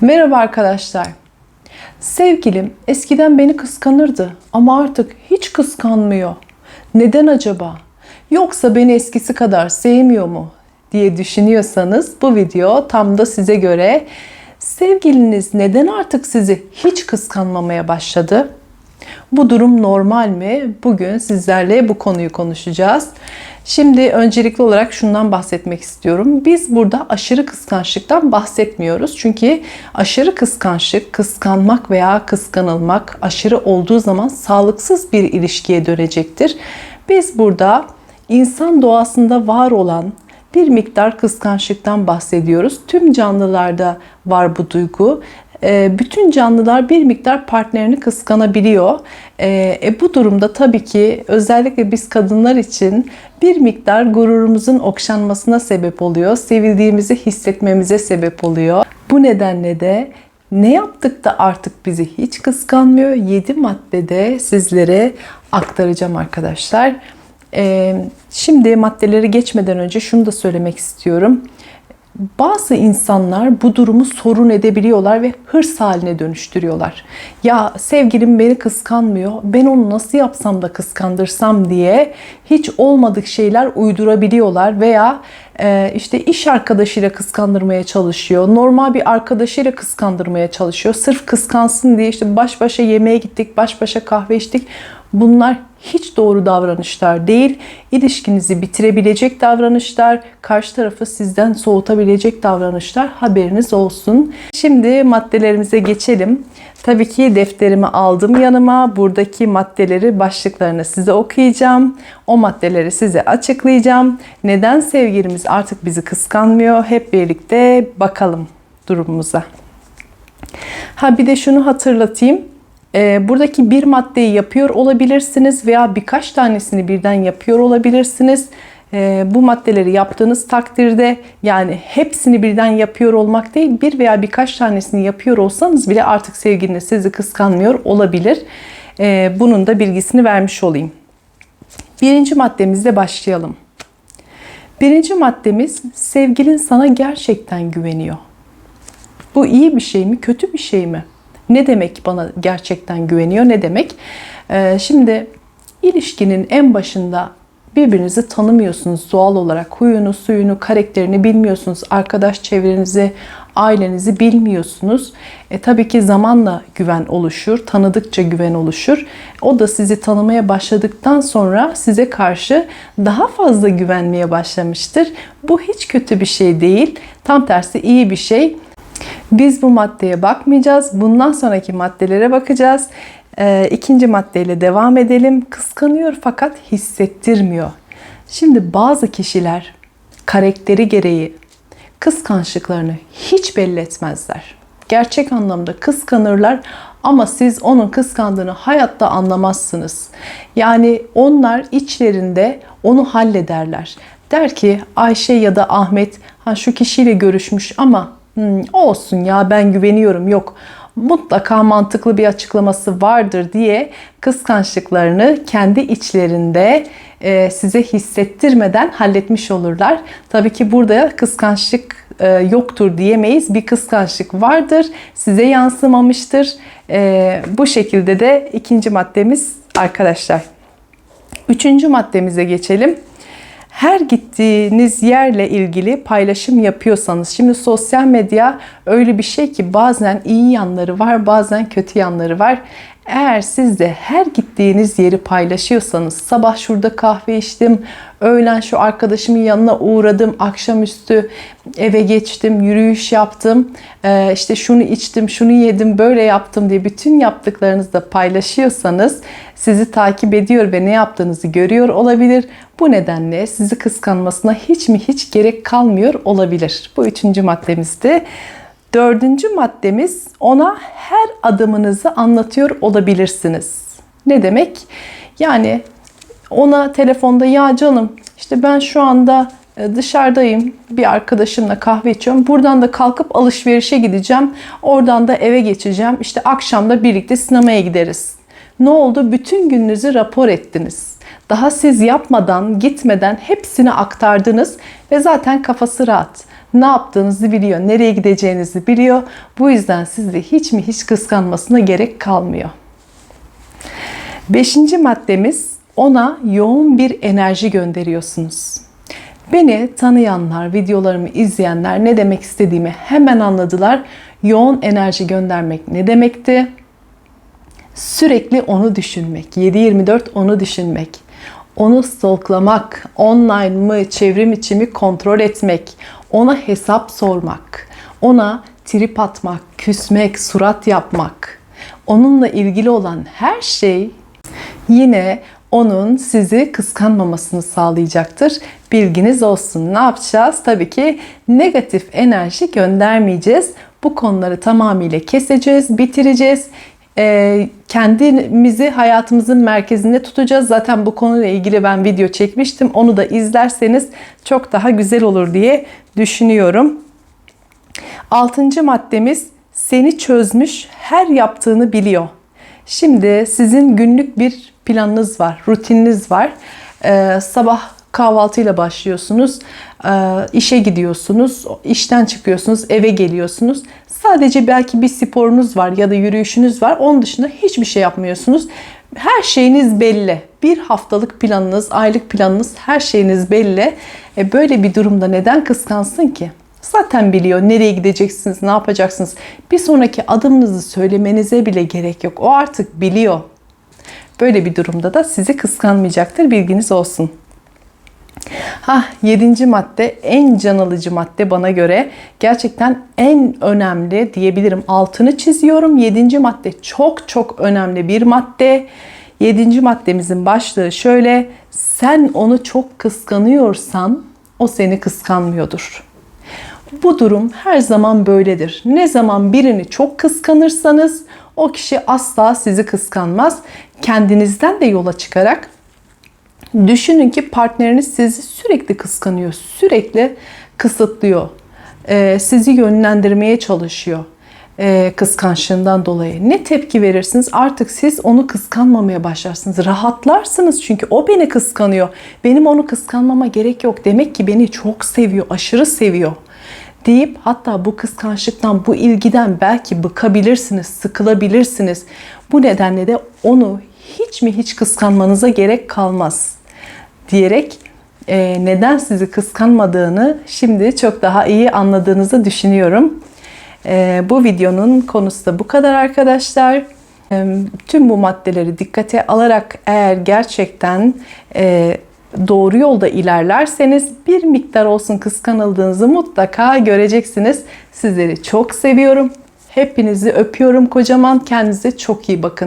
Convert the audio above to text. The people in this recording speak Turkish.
Merhaba arkadaşlar. Sevgilim eskiden beni kıskanırdı ama artık hiç kıskanmıyor. Neden acaba? Yoksa beni eskisi kadar sevmiyor mu diye düşünüyorsanız bu video tam da size göre. Sevgiliniz neden artık sizi hiç kıskanmamaya başladı? Bu durum normal mi? Bugün sizlerle bu konuyu konuşacağız. Şimdi öncelikli olarak şundan bahsetmek istiyorum. Biz burada aşırı kıskançlıktan bahsetmiyoruz. Çünkü aşırı kıskançlık, kıskanmak veya kıskanılmak aşırı olduğu zaman sağlıksız bir ilişkiye dönecektir. Biz burada insan doğasında var olan bir miktar kıskançlıktan bahsediyoruz. Tüm canlılarda var bu duygu. E, bütün canlılar bir miktar partnerini kıskanabiliyor. E, e, bu durumda tabii ki özellikle biz kadınlar için bir miktar gururumuzun okşanmasına sebep oluyor. Sevildiğimizi hissetmemize sebep oluyor. Bu nedenle de ne yaptık da artık bizi hiç kıskanmıyor? 7 maddede sizlere aktaracağım arkadaşlar. Ee, şimdi maddeleri geçmeden önce şunu da söylemek istiyorum. Bazı insanlar bu durumu sorun edebiliyorlar ve hırs haline dönüştürüyorlar. Ya sevgilim beni kıskanmıyor, ben onu nasıl yapsam da kıskandırsam diye hiç olmadık şeyler uydurabiliyorlar veya e, işte iş arkadaşıyla kıskandırmaya çalışıyor, normal bir arkadaşıyla kıskandırmaya çalışıyor. Sırf kıskansın diye işte baş başa yemeğe gittik, baş başa kahve içtik. Bunlar hiç doğru davranışlar değil. İlişkinizi bitirebilecek davranışlar, karşı tarafı sizden soğutabilecek davranışlar haberiniz olsun. Şimdi maddelerimize geçelim. Tabii ki defterimi aldım yanıma. Buradaki maddeleri başlıklarını size okuyacağım. O maddeleri size açıklayacağım. Neden sevgilimiz artık bizi kıskanmıyor? Hep birlikte bakalım durumumuza. Ha bir de şunu hatırlatayım. E, buradaki bir maddeyi yapıyor olabilirsiniz veya birkaç tanesini birden yapıyor olabilirsiniz. E, bu maddeleri yaptığınız takdirde yani hepsini birden yapıyor olmak değil bir veya birkaç tanesini yapıyor olsanız bile artık sevgiliniz sizi kıskanmıyor olabilir. E, bunun da bilgisini vermiş olayım. Birinci maddemizle başlayalım. Birinci maddemiz sevgilin sana gerçekten güveniyor. Bu iyi bir şey mi, kötü bir şey mi? Ne demek bana gerçekten güveniyor? Ne demek? Ee, şimdi ilişkinin en başında birbirinizi tanımıyorsunuz doğal olarak. Huyunu, suyunu, karakterini bilmiyorsunuz. Arkadaş çevrenizi, ailenizi bilmiyorsunuz. E, tabii ki zamanla güven oluşur, tanıdıkça güven oluşur. O da sizi tanımaya başladıktan sonra size karşı daha fazla güvenmeye başlamıştır. Bu hiç kötü bir şey değil. Tam tersi iyi bir şey. Biz bu maddeye bakmayacağız. Bundan sonraki maddelere bakacağız. Ee, ikinci maddeyle devam edelim. Kıskanıyor fakat hissettirmiyor. Şimdi bazı kişiler karakteri gereği kıskançlıklarını hiç belli etmezler. Gerçek anlamda kıskanırlar ama siz onun kıskandığını hayatta anlamazsınız. Yani onlar içlerinde onu hallederler. Der ki Ayşe ya da Ahmet ha şu kişiyle görüşmüş ama hmm, olsun ya ben güveniyorum yok mutlaka mantıklı bir açıklaması vardır diye kıskançlıklarını kendi içlerinde e, size hissettirmeden halletmiş olurlar. Tabii ki burada kıskançlık e, yoktur diyemeyiz. Bir kıskançlık vardır. Size yansımamıştır. E, bu şekilde de ikinci maddemiz arkadaşlar. Üçüncü maddemize geçelim her gittiğiniz yerle ilgili paylaşım yapıyorsanız şimdi sosyal medya öyle bir şey ki bazen iyi yanları var bazen kötü yanları var. Eğer siz de her gittiğiniz yeri paylaşıyorsanız sabah şurada kahve içtim, öğlen şu arkadaşımın yanına uğradım, akşamüstü eve geçtim, yürüyüş yaptım, e, işte şunu içtim, şunu yedim, böyle yaptım diye bütün yaptıklarınızı da paylaşıyorsanız sizi takip ediyor ve ne yaptığınızı görüyor olabilir. Bu nedenle sizi kıskanmasına hiç mi hiç gerek kalmıyor olabilir. Bu üçüncü maddemizdi. Dördüncü maddemiz ona her adımınızı anlatıyor olabilirsiniz. Ne demek? Yani ona telefonda ya canım işte ben şu anda e, dışarıdayım bir arkadaşımla kahve içiyorum. Buradan da kalkıp alışverişe gideceğim. Oradan da eve geçeceğim. İşte akşam da birlikte sinemaya gideriz. Ne oldu? Bütün gününüzü rapor ettiniz. Daha siz yapmadan, gitmeden hepsini aktardınız ve zaten kafası rahat. Ne yaptığınızı biliyor, nereye gideceğinizi biliyor. Bu yüzden sizde hiç mi hiç kıskanmasına gerek kalmıyor. Beşinci maddemiz ona yoğun bir enerji gönderiyorsunuz. Beni tanıyanlar, videolarımı izleyenler ne demek istediğimi hemen anladılar. Yoğun enerji göndermek ne demekti? Sürekli onu düşünmek, 7-24 onu düşünmek, onu stalklamak, online mı, çevrim içi mi kontrol etmek, ona hesap sormak, ona trip atmak, küsmek, surat yapmak, onunla ilgili olan her şey yine onun sizi kıskanmamasını sağlayacaktır. Bilginiz olsun. Ne yapacağız? Tabii ki negatif enerji göndermeyeceğiz. Bu konuları tamamıyla keseceğiz, bitireceğiz. Ee, kendimizi hayatımızın merkezinde tutacağız. Zaten bu konuyla ilgili ben video çekmiştim. Onu da izlerseniz çok daha güzel olur diye düşünüyorum. Altıncı maddemiz seni çözmüş, her yaptığını biliyor. Şimdi sizin günlük bir planınız var, rutininiz var. Ee, sabah kahvaltıyla başlıyorsunuz, ee, işe gidiyorsunuz, işten çıkıyorsunuz, eve geliyorsunuz. Sadece belki bir sporunuz var ya da yürüyüşünüz var. Onun dışında hiçbir şey yapmıyorsunuz. Her şeyiniz belli. Bir haftalık planınız, aylık planınız, her şeyiniz belli. E böyle bir durumda neden kıskansın ki? Zaten biliyor nereye gideceksiniz, ne yapacaksınız. Bir sonraki adımınızı söylemenize bile gerek yok. O artık biliyor. Böyle bir durumda da sizi kıskanmayacaktır. Bilginiz olsun. Ha yedinci madde en can alıcı madde bana göre. Gerçekten en önemli diyebilirim. Altını çiziyorum. Yedinci madde çok çok önemli bir madde. Yedinci maddemizin başlığı şöyle. Sen onu çok kıskanıyorsan o seni kıskanmıyordur. Bu durum her zaman böyledir. Ne zaman birini çok kıskanırsanız o kişi asla sizi kıskanmaz. Kendinizden de yola çıkarak düşünün ki partneriniz sizi sürekli kıskanıyor, sürekli kısıtlıyor. Ee, sizi yönlendirmeye çalışıyor ee, kıskançlığından dolayı. Ne tepki verirsiniz? Artık siz onu kıskanmamaya başlarsınız. Rahatlarsınız çünkü o beni kıskanıyor. Benim onu kıskanmama gerek yok. Demek ki beni çok seviyor, aşırı seviyor deyip hatta bu kıskançlıktan, bu ilgiden belki bıkabilirsiniz, sıkılabilirsiniz. Bu nedenle de onu hiç mi hiç kıskanmanıza gerek kalmaz diyerek e, neden sizi kıskanmadığını şimdi çok daha iyi anladığınızı düşünüyorum. E, bu videonun konusu da bu kadar arkadaşlar. E, tüm bu maddeleri dikkate alarak eğer gerçekten e, doğru yolda ilerlerseniz bir miktar olsun kıskanıldığınızı mutlaka göreceksiniz. Sizleri çok seviyorum. Hepinizi öpüyorum kocaman. Kendinize çok iyi bakın.